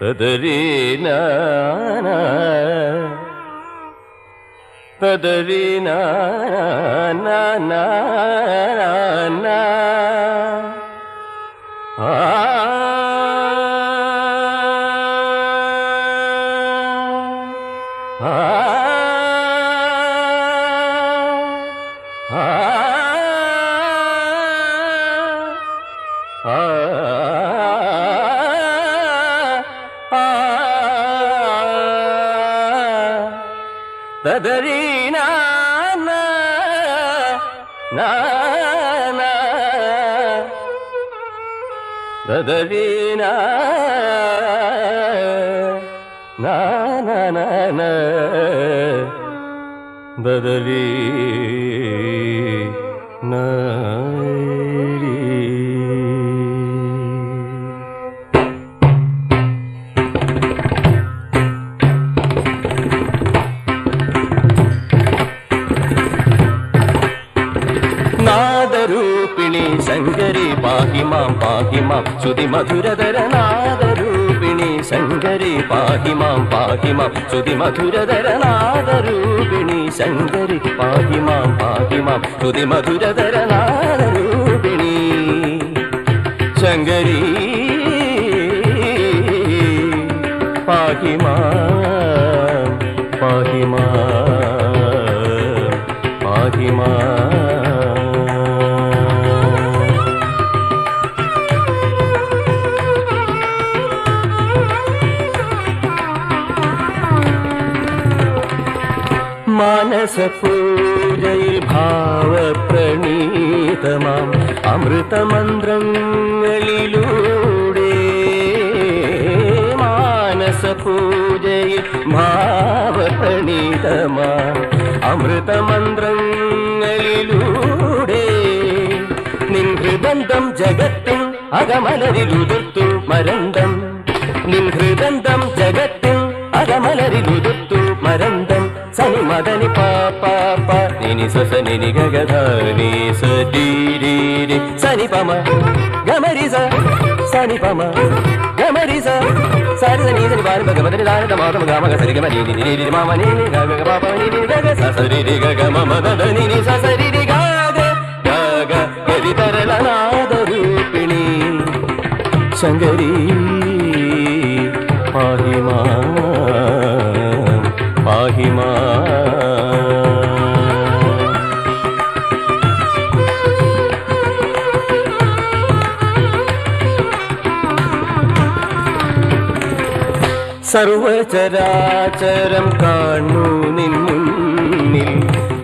തദരീന തദരീന பதவீனா பதவீ ந. പാഹി മാം ശ്രുതി മധുരധര നാദരൂപിണി ശങ്കരി പാഹി മാം പാഹി മാം ശ്രുതി മധുരധര നാദരൂപിണി ശങ്കരി പാഹി മാം പാഹി മാം ശ്രുതി മധുരധര നാദരൂപിണി ശങ്കരി പാഹി മാം പാഹി മാം പാഹി മാം മാനസപൂജയിൽ ഭാവപ്രണീതമാം അമൃതമന്ത്രങ്ങളിലൂടെ മാനസപൂജയിൽ ഭാവപ്രണീതമാം അമൃതമന്ത്രങ്ങളിലൂടെ നിൻ ഹൃദന്തം ജഗത്തിൻ അകമലരിലുതിർത്തു മരന്തം നിൻ ഹൃദന്തം ജഗത്തിൻ അകമലരിലുതിർത്തു మదని పాప నిని సొస నిని గగధాని సీ సని పమ గమరి సని పమ గమరి సని బారి బగ మదని తమాతమ గమ సరి గమ ని మామ పాప సరి రి గ మమ సరి రి తరల నాద రూపిణి. సంగరీ സർവചരാചരം കാണു നിൻ മുന്നിൽ.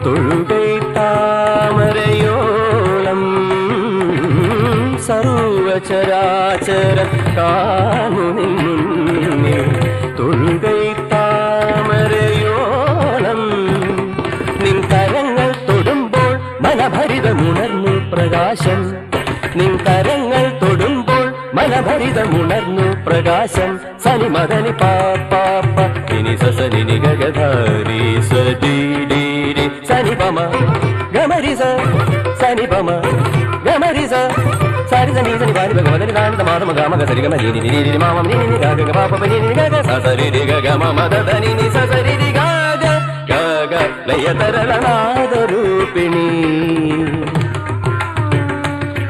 തൊഴുകൈ താമരയോളം സർവചരാചരം കാണു നിൻ മുന്നിൽ. തൊഴുകൈ താമരയോളം നിൻ കരങ്ങൾ തൊടുമ്പോൾ മനഭരിതമുണർന്നു പ്രകാശം மதரிதமுணர்ந்து பிரகாசம் சனி மதனி பாப்பா இனி சசனி நிககதாரி சீரி சனி பம கமரி சனி பம கமரி சாரி சனி சனி பாரி பகவதனி தானித மாதம காமக சரி கம நீ நீ நீ மாமம் நீ நீ காக க பாப நீ நீ காக சசரி ரி க கம மததனி நீ சசரி ரி காக காக லய தரள நாத రూపిణి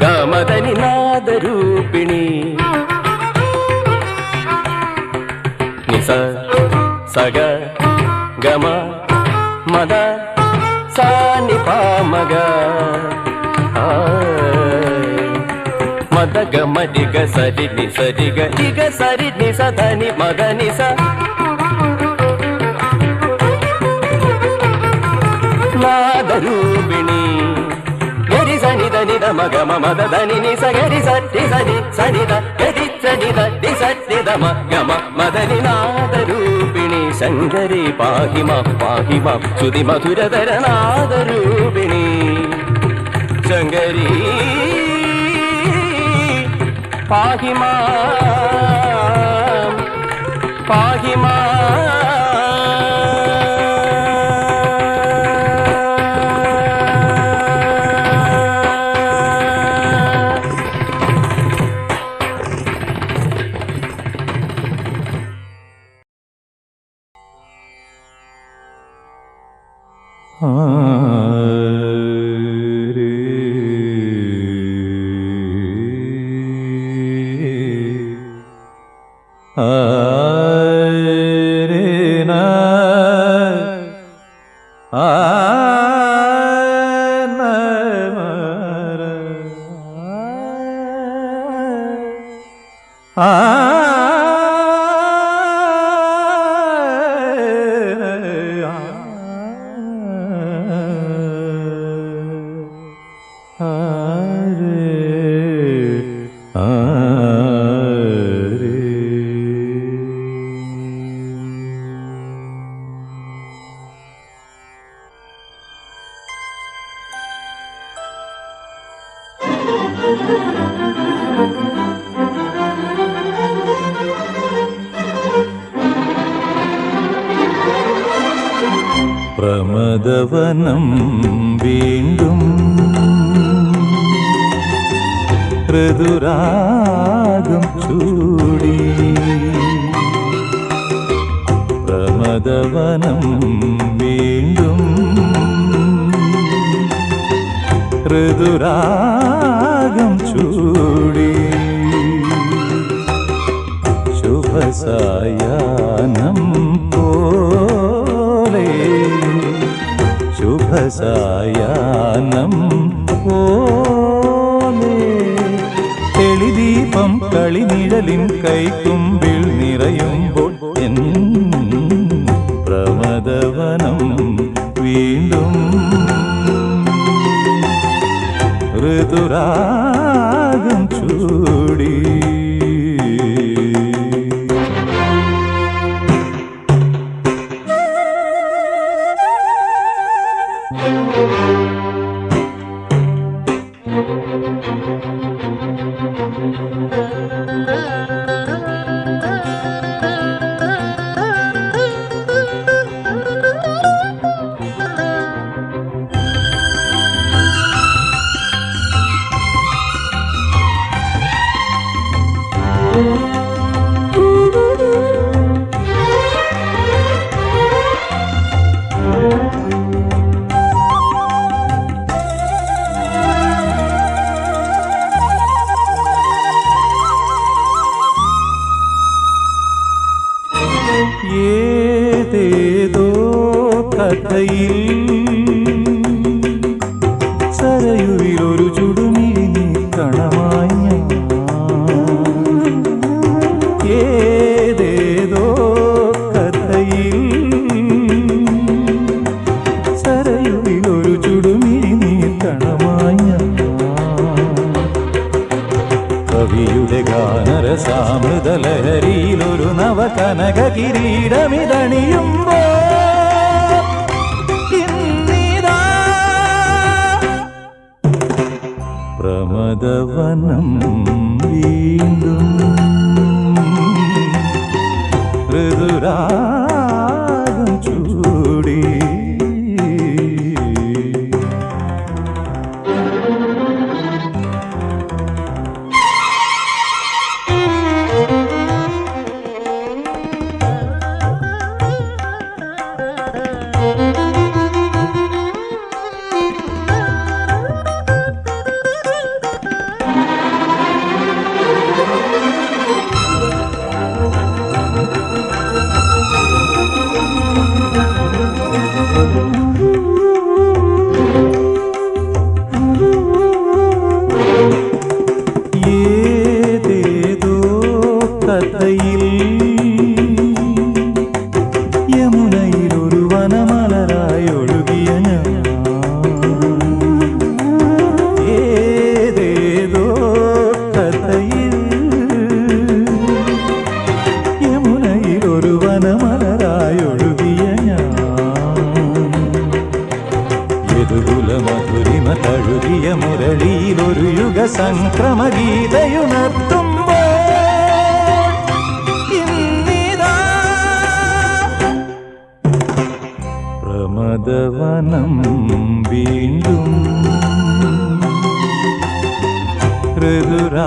కామదని నాద రూపిణి ని సగ గమ మద సాని పామగ మద గమ డిగ సరి ని సరిగ ఇగ సరి ని సదని మద నిస నాదరూపిణి గరి సని ద మగ మమద దని ని సగరి సరి సరి సని ద గరి ധനി നി മഗമ മദനിനാദരൂപിണി ശങ്കരി പാഹിമ പാഹിമ ശ്രുതി മധുരതരനാദരൂപിണി ശങ്കരി പാഹിമ മാം Ah. വനം വീണ്ടും ഋതുരാഗം ചൂടി. ശുഭസായാനം പോലെ ശുഭസായാനം പോലെ. തെളിദീപം കളിനിഴലിൻ കൈക്കുമ്പിൽ നിറയും മൃദുരാഗം ചൂടി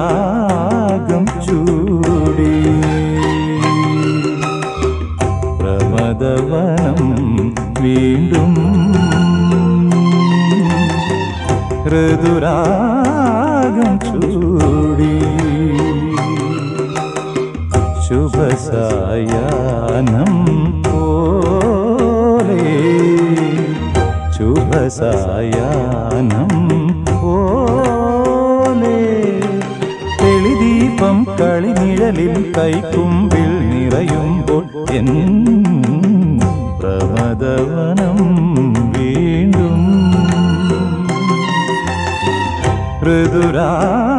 രാഗം ചൂടി. പ്രമദവനം വീണ്ടും ഋതുരാഗം ചൂടി. ശുഭസായാനം പോലെ ശുഭസായാനം എൻ പ്രമദവനം വീണ്ടും ഋതുരാഗം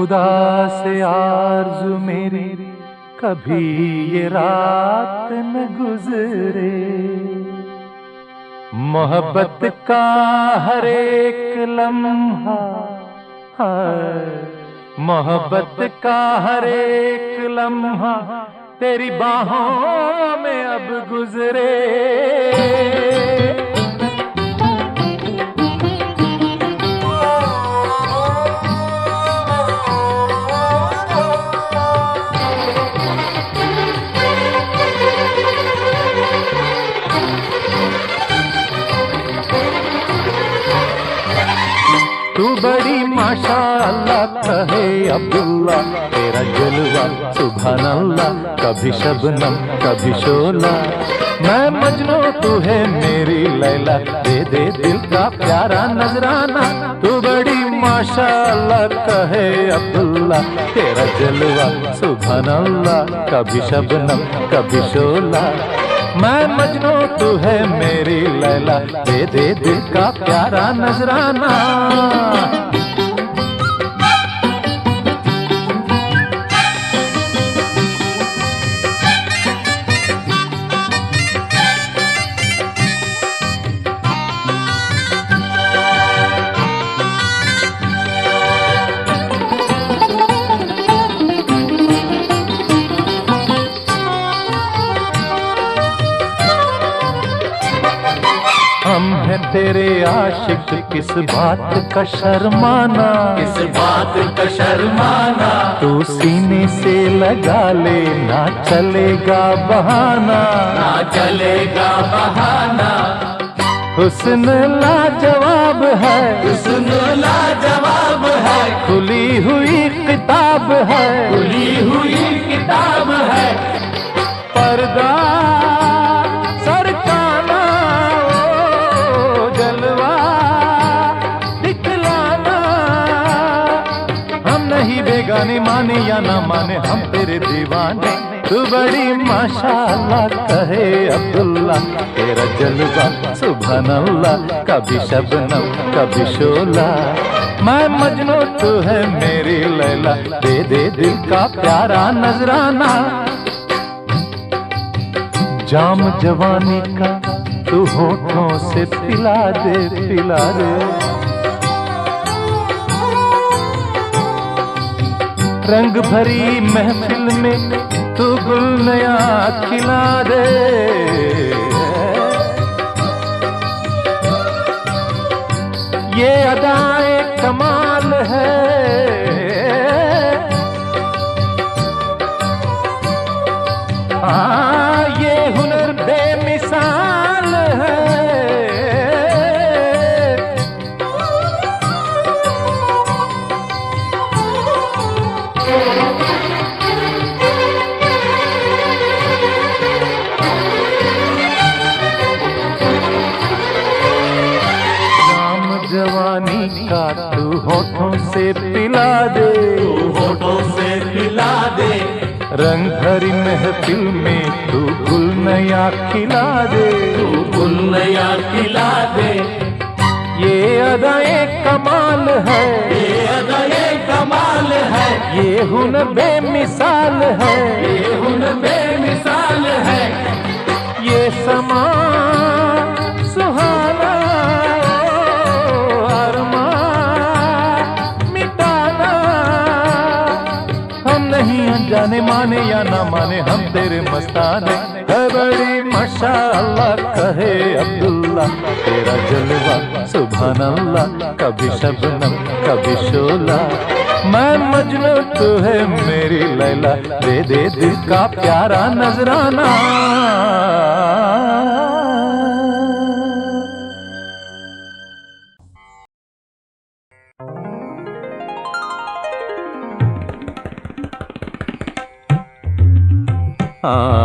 खुदा से आरज़ू मेरी, कभी ये रात न गुजरे। मोहब्बत का हर एक लम्हा मोहब्बत का हर एक लम्हा तेरी बाहों में अब गुजरे। तू बड़ी माशा कहे अब्दुल्ला, तेरा जलवा सुबह अल्लाह कभी शबनम, कभी शोला। मैं मजनू, तू है मेरी लैला, दे दे दिल का प्यारा नजराना। तू बड़ी माशा अल्लाह कहे अब्दुल्ला, तेरा जलवा सुभान अल्लाह कभी शबनम, कभी शोला। मैं मजनू तू है मेरी लैला। दे दे दिल का प्यारा नजराना। तेरे आशिक किस बात का शर्माना? किस बात का शर्माना? तू सीने से लगा ले ना चलेगा बहाना। ना चलेगा बहाना। हुस्न लाजवाब है। सुन लाजवाब है। खुली हुई किताब है। खुली हुई किताब है। बेगाने माने या ना माने, हम तेरे दीवाने। तू बड़ी माशाल्लाह, कहे अब्दुल्ला तेरा जलवा सुभान अल्लाह कभी शबनम, कभी शोला। मैं मजनू, तू है मेरी लैला। दे दे दिल का प्यारा नजराना। जाम जवानी का, तू होठों से पिला दे पिला दे। रंग भरी महफिल में तू गुल नया खिला दे। ये अदाए कमाल है। का तू होठों से पिला दे। तू होठों से पिला दे। रंग भरी महफिल में तू गुल नया खिला दे। तू गुल नया खिला दे। ये अदाए कमाल है। ये अदाए कमाल है। ये हुनर बेमिसाल है। ये हुन बेमिसाल है। ये समा माशा कहे अब्दुल्ला, तेरा जलवा सुभान अल्लाह कभी शबनम, कभी शोला। मैं मजनू तू है मेरी लैला, दे दे दिल का प्यारा नजराना। आ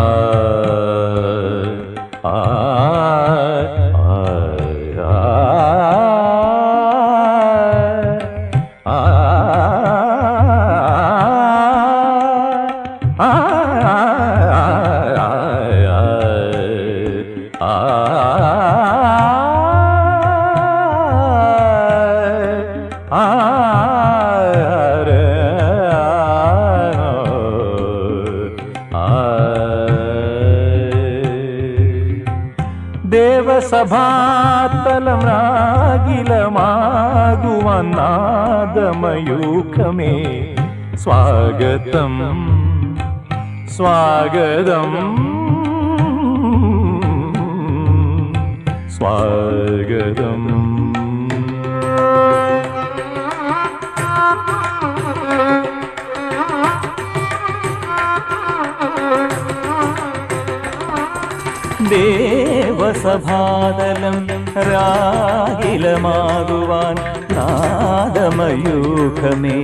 സ്വാഗതം. സ്വാഗതം. സ്വാഗതം. ദേവസഭാതലം രാഗിലമാകുവാൻ നാദമയൂഖമേ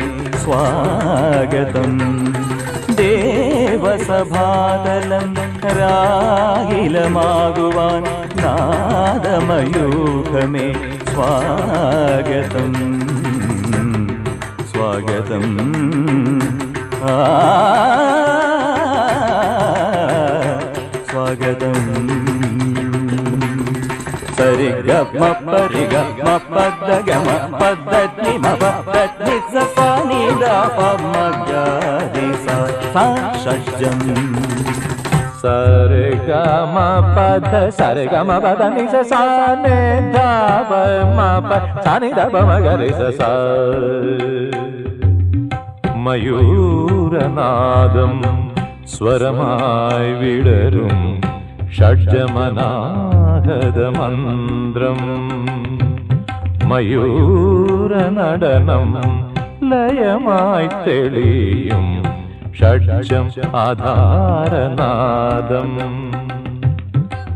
സ്വാഗതം. ദേവസഭാതലം രാഗിലമാകുവാൻ നാദമയൂഖമേ സ്വാഗതം. സ്വാഗതം. ആ പദഗമ പദനി മപ പദനി സസാനി ദാപമഗാരി സാ ഷഡ്ജം സരഗമ പദ സരഗമ പദ നിസ സാനെ ധാപ മപ സാനി ധപ മഗരി സ മയൂരനാദം സ്വരമായി വിടരും ഷഡ്ജമനാഹതമന്ത്രം മയൂരനടനം ലയമായി തെളിയും ഷഡ്ജം ആധാരനാദം.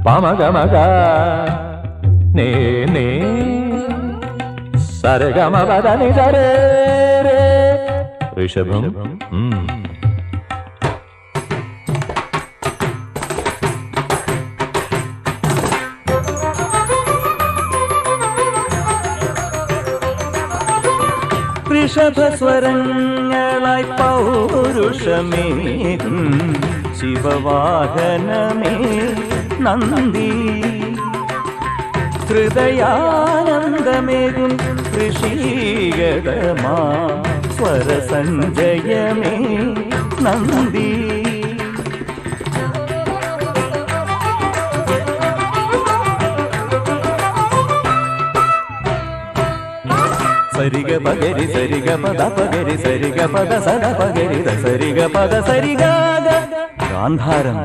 പമഗമക നേ നേ ഋഷഭം. ഉം. വൃഷഭസ്വരങ്ങളായി പൗരുഷമേകും. ശിവവാഹനമേ നന്ദി. ഹൃദയാനന്ദമേകും ഋഷീഗതമാ സ്വരസഞ്ജയമേ നന്ദി. பகரி சரிக பத பகரி சரிக பத சத பகரி சரிக பத சரிகாத காந்தாரம்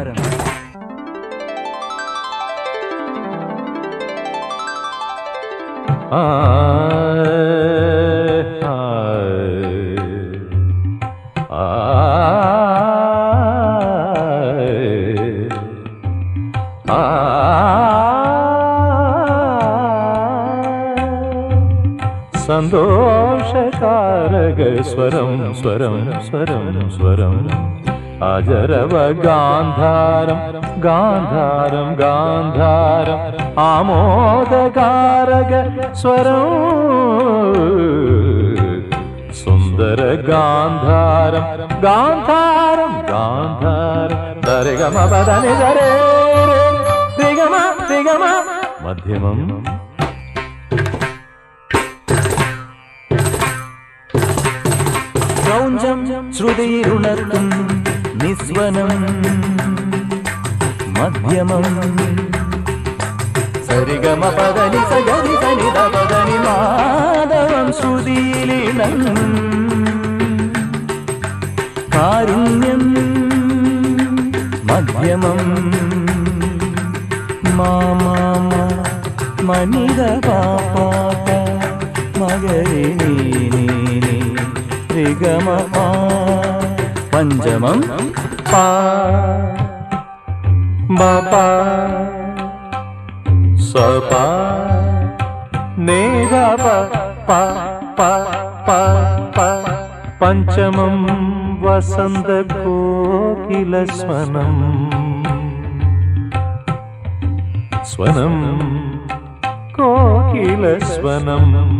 ஆ சந்தோ സന്തോഷകാരക സ്വരം സ്വരം സ്വരം. അജരവ ഗാന്ധാരം ഗാന്ധാരം. ഗാന്ധാരം ആമോദകാരക സ്വരം. സുന്ദര ഗാന്ധാരം ഗാന്ധാരം. ഗാന്ധാരം ദരഗമ പദനി ദരേ ദിഗമ മധ്യമം ശ്രുതിയിലുണർത്തും നിസ്വനം മധ്യമം. സരിഗമ പദനി സഗരി സനിത പദനി മാധവം ശ്രുതിയിലിണം. കാരുണ്യം മധ്യമം. മാമാമ മനിത പാപ്പാട്ട മകരി നീ సరిగమ పంచమం పా. బాపా. సపా. నేగా పా. పా. పా. పా. పంచమం వసంత కోకిల స్వనం. స్వనం కోకిల స్వనం.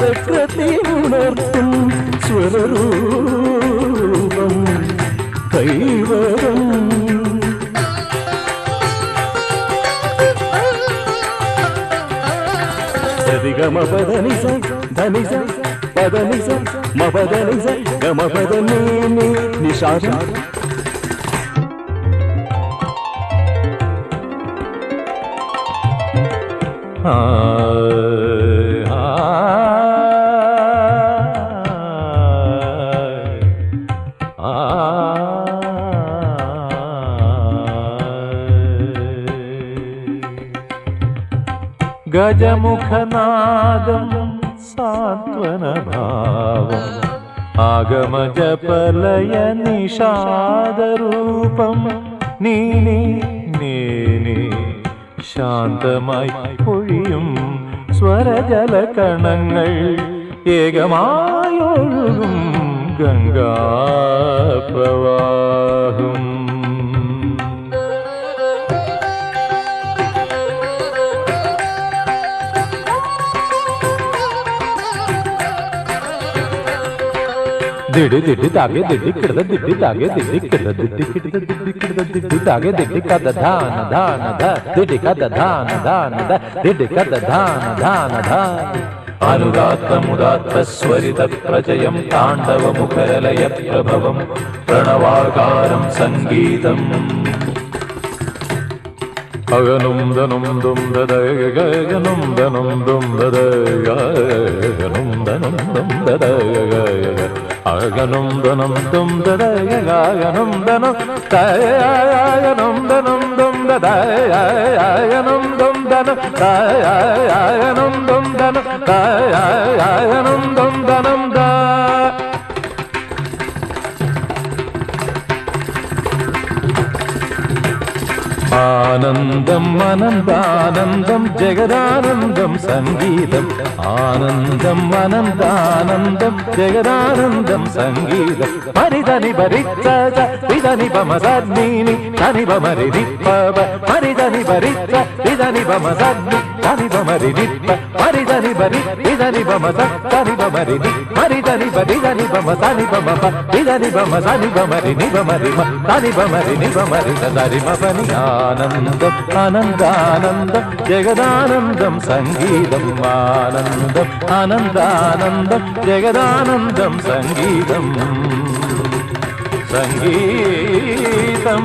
ചക്രത്തെ ഉണർത്തും സ്വരൂപം ദൈവം సరిగమ పదని స ధని స పదని స మ పదని స గమ పదని ని నిషాదం ഗജമുഖനാദം സാന്ത്വനഭാവം ആഗമജപലയ നിഷാദരൂപം നീനി നീനി ശാന്തമായി പൊഴിയും സ്വരജലകണങ്ങൾ ഏകമായൊഴുകും ഗംഗാപ്രവാഹം. ദിടി ദിടി താകെ ദിടി കിടത ദിടി താകെ ദിടി കിടത ദിടി കിടത ദിടി കിടത ദിടി താകെ ദിടി കഥ ധാന ധാന ധ ദിടി കഥ ധാന ധാന ധ ദിടി കഥ ധാന ധാന ധ. അനുദാത്തമുദാത്ത സ്വരിത പ്രജയം താണ്ഡവമുഖരലയ പ്രഭവം പ്രണവാകാരം സംഗീതം. അഗനും ദനും ദും ദദഗനും ദനും ദും ദദഗനും ദനും ദും ദദഗ അഗനും ദനം ദും ദദഗനും ദനം തയഗനും ദനം ദും ദദഗനും ദും ദനം തയഗനും ദും ദനം തയഗനും ദും ദനം ദ ஆனந்தம் அனந்தானந்தம் ஜெகதானந்தம் சங்கீதம். ஆனந்தம் அனந்தானந்தம் ஜெகதானந்தம் சங்கீதம். மனிதனி பரித்த இதனி பமசத்னி தனி பமரி பரிதனி பரித்த இதனி பமசத்னி తని బమరి మరి మరిదని బరి ఇదని బమ తని బమరి మరిదని బరిదని బమ తని బమ ఇదని బమ తని బమరి ని నిబమరి తని బమరి ని బమరి నిబమరి తరి మని ఆనందం ఆనందానందం జగదానందం సంగీతం ఆనందం ఆనందానందం జగదానందం సంగీతం. సంగీతం.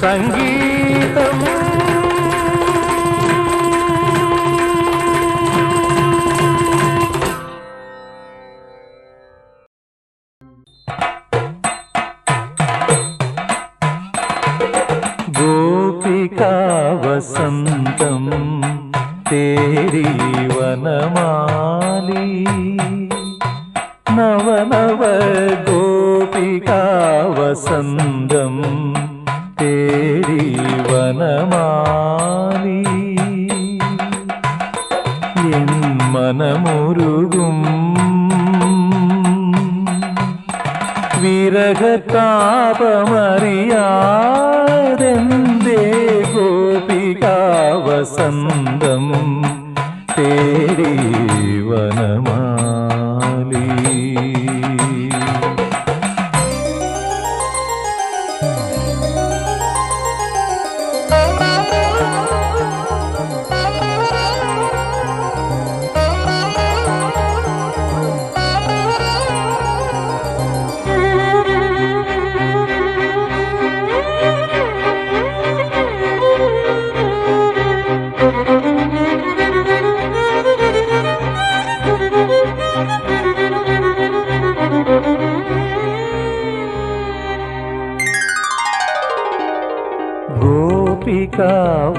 సంగీతం. തേടി വനമാലി. എൻ മനമുരുകും വിരഹതാപമറിയാതെന്തേ ഗോപികാവസന്തം തേടി വനമാ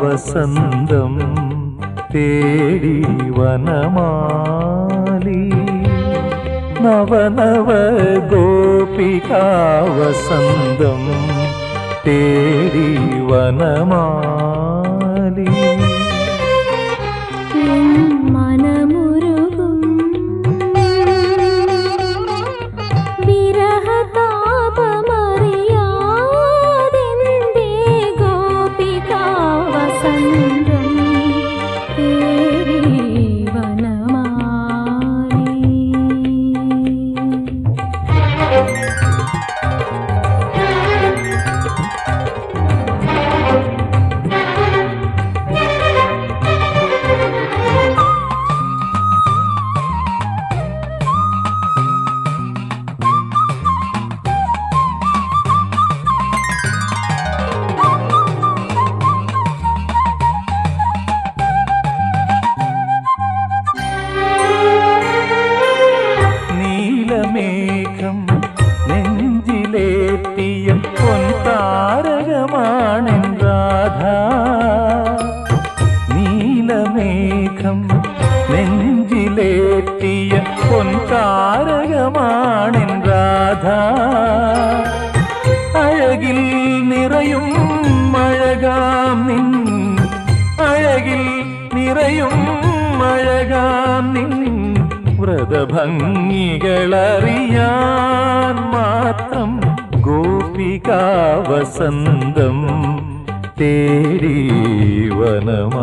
വസന്തം തേടി വനമാലി. നവനവ ഗോപികാവസന്തം തേടി വനമാലി. വസന്തം